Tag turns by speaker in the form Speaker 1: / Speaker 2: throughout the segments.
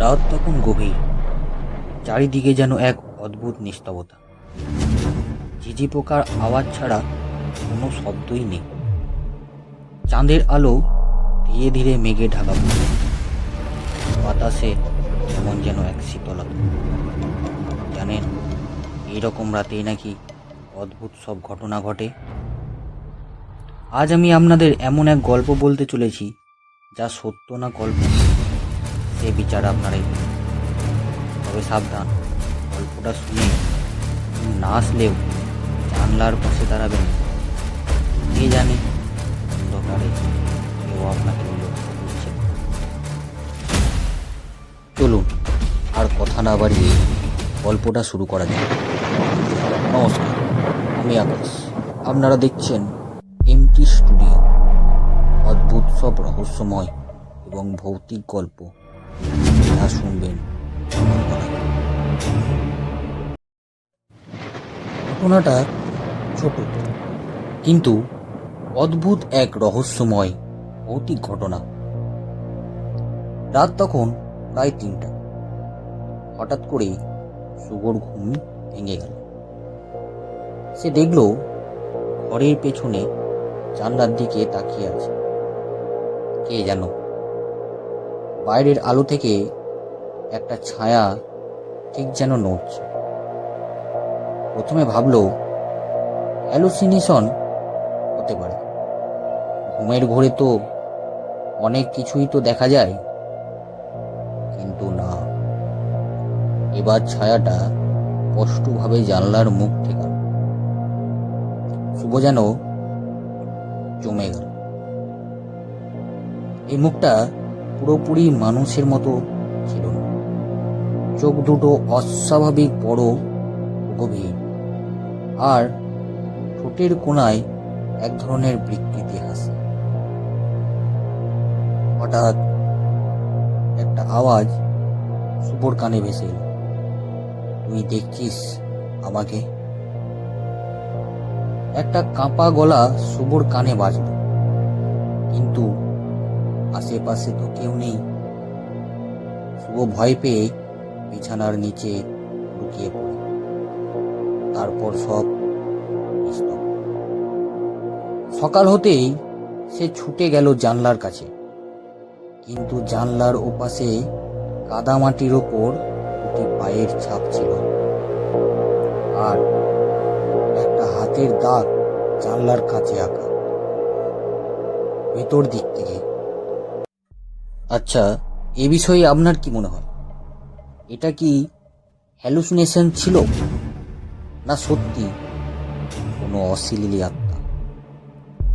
Speaker 1: রাত তখন গভীর, চারিদিকে যেন এক অদ্ভুত নিস্তবতা। ঝিঝি পোকার আওয়াজ ছাড়া কোনো শব্দই নেই। চাঁদের আলো ধীরে ধীরে মেঘে ঢাকা পড়ে বাতাসে কেমন যেন এক শীতলতা। জানেন, এইরকম রাতেই নাকি অদ্ভুত সব ঘটনা ঘটে। আজ আমি আপনাদের এমন এক গল্প বলতে চলেছি, যা সত্য না গল্প। সে বিচার আপনারাই। তবে সাবধান, গল্পটা শুনে না আসলেও জানলার পাশে দাঁড়াবেন। কে জানে অন্ধকারে কেউ আপনাকে করছে চলুন, আর কথা না বাড়িয়ে গল্পটা শুরু করা যাক। নমস্কার, আমি আকাশ। আপনারা দেখছেন এমটি স্টুডিও। অদ্ভুত সব রহস্যময় এবং ভৌতিক গল্প। শুনবেন। ঘটনাটা ছোট, কিন্তু অদ্ভুত এক রহস্যময় ভৌতিক ঘটনা। রাত তখন প্রায় তিনটা। হঠাৎ করে সুগর ঘুম ভেঙে গেল। সে দেখল ঘরের পেছনে জানলার দিকে তাকিয়ে আছে। কে জানো বাইরের আলো থেকে একটা ছায়া ঠিক যেন নড়ছে। প্রথমে ভাবলো হ্যালুসিনেশন হতে পারে। ঘুমের ঘোরে তো অনেক কিছুই তো দেখা যায়। কিন্তু না। এবার ছায়াটা স্পষ্টভাবে জানলার মুখ থেকে শুভ যেন জমে গেল। এই মুখটা পুরোপুরি মানুষের মতো ছিল না। চোখ দুটো অস্বাভাবিক বড় গভীর, আর ঠোঁটের কোণায় এক ধরনের বিকৃতি হাসি। হঠাৎ একটা আওয়াজ শুভর কানে ভেসে এলো। তুই দেখছিস আমাকে? একটা কাঁপা গলা শুভর কানে বাজল। কিন্তু আশেপাশে তো কেউ নেই। শুভ ভয় পেয়ে বিছানার নিচে লুকিয়ে পড়ে। তারপর সব সকাল হতেই সে ছুটে গেল জানলার কাছে। কিন্তু জানলার ওপাশে কাদামাটির ওপর দুটি পায়ের ছাপ ছিল। আর একটা হাতের দাগ জানলার কাছে আঁকা। ভেতর দিক থেকে আচ্ছা এ বিষয়ে আপনার কি মনে হয়? এটা কি হ্যালুসিনেশন ছিল? না সত্যি কোনো অশিলিলি আত্মা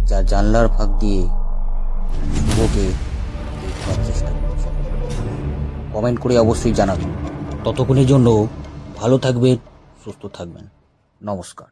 Speaker 1: যা জানলার ফাঁক দিয়ে দেখবার চেষ্টা করছে? কমেন্ট করে অবশ্যই জানাবেন। ততক্ষণের জন্য ভালো থাকবেন, সুস্থ থাকবেন। নমস্কার।